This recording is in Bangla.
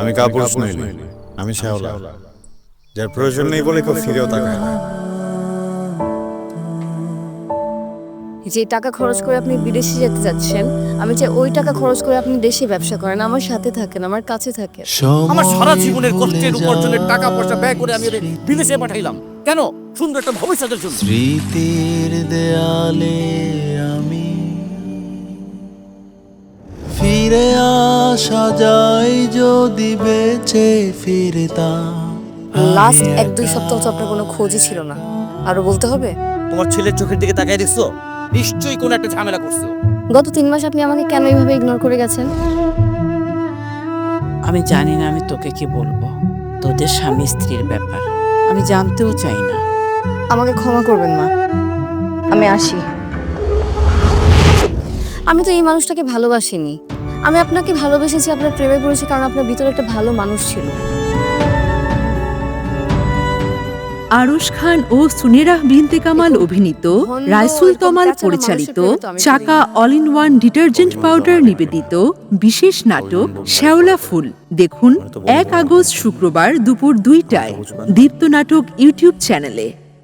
আমি কাপুরুষ নই আমি শ্যাওলা যার প্রয়োজন নেই বলে কেউ ফিরেও তাকায় না। যে টাকা খরচ করে আপনি বিদেশে যেতে যাচ্ছেন আমি চাই ওই টাকা খরচ করে আপনি দেশে ব্যবসা করেন আমার সাথে থাকেন আমার কাছে থাকেন। আমার সারা জীবনের কষ্টের উপার্জনের টাকা পয়সা ব্যয় করে আমি বিদেশে পাঠাইলাম। কেন? সুন্দর একটা ভবিষ্যতের জন্য। স্মৃতির দেয়ালে আমি ফিরে আসা যায় যদি বেঁচে ফিরতাম। লাস্ট এক দুই সপ্তাহ তো আপনার কোনো খোঁজই ছিল না। আরও বলতে হবে? তোমার ছেলের চোখের দিকে তাকাই দেখছ? নিশ্চয়ই কোনো একটা ঝামেলা করছ। গত তিন মাস আপনি আমাকে কেন এইভাবে ইগনোর করে গেছেন? আমি জানি না আমি তোকে কি বলব। তোদের স্বামী স্ত্রীর ব্যাপার। আমি জানতেও চাই না। আমাকে ক্ষমা করবেন মা। আমি আসি। আমি তো এই মানুষটাকে ভালোবাসিনি। আমি আপনাকে ভালোবেসেছি আপনার প্রেমে পড়েছি কারণ আপনার ভিতরে একটা ভালো মানুষ ছিল। আরশ খান ও সুনেরাহ বিনতে কামাল অভিনীত রাইসুল তমাল পরিচালিত Chaka all in one detergent powder নিবেদিত বিশেষ নাটক শ্যাওলা ফুল। দেখুন এক আগস্ট শুক্রবার দুপুর দুইটায়। দীপ্ত নাটক ইউটিউব চ্যানেলে।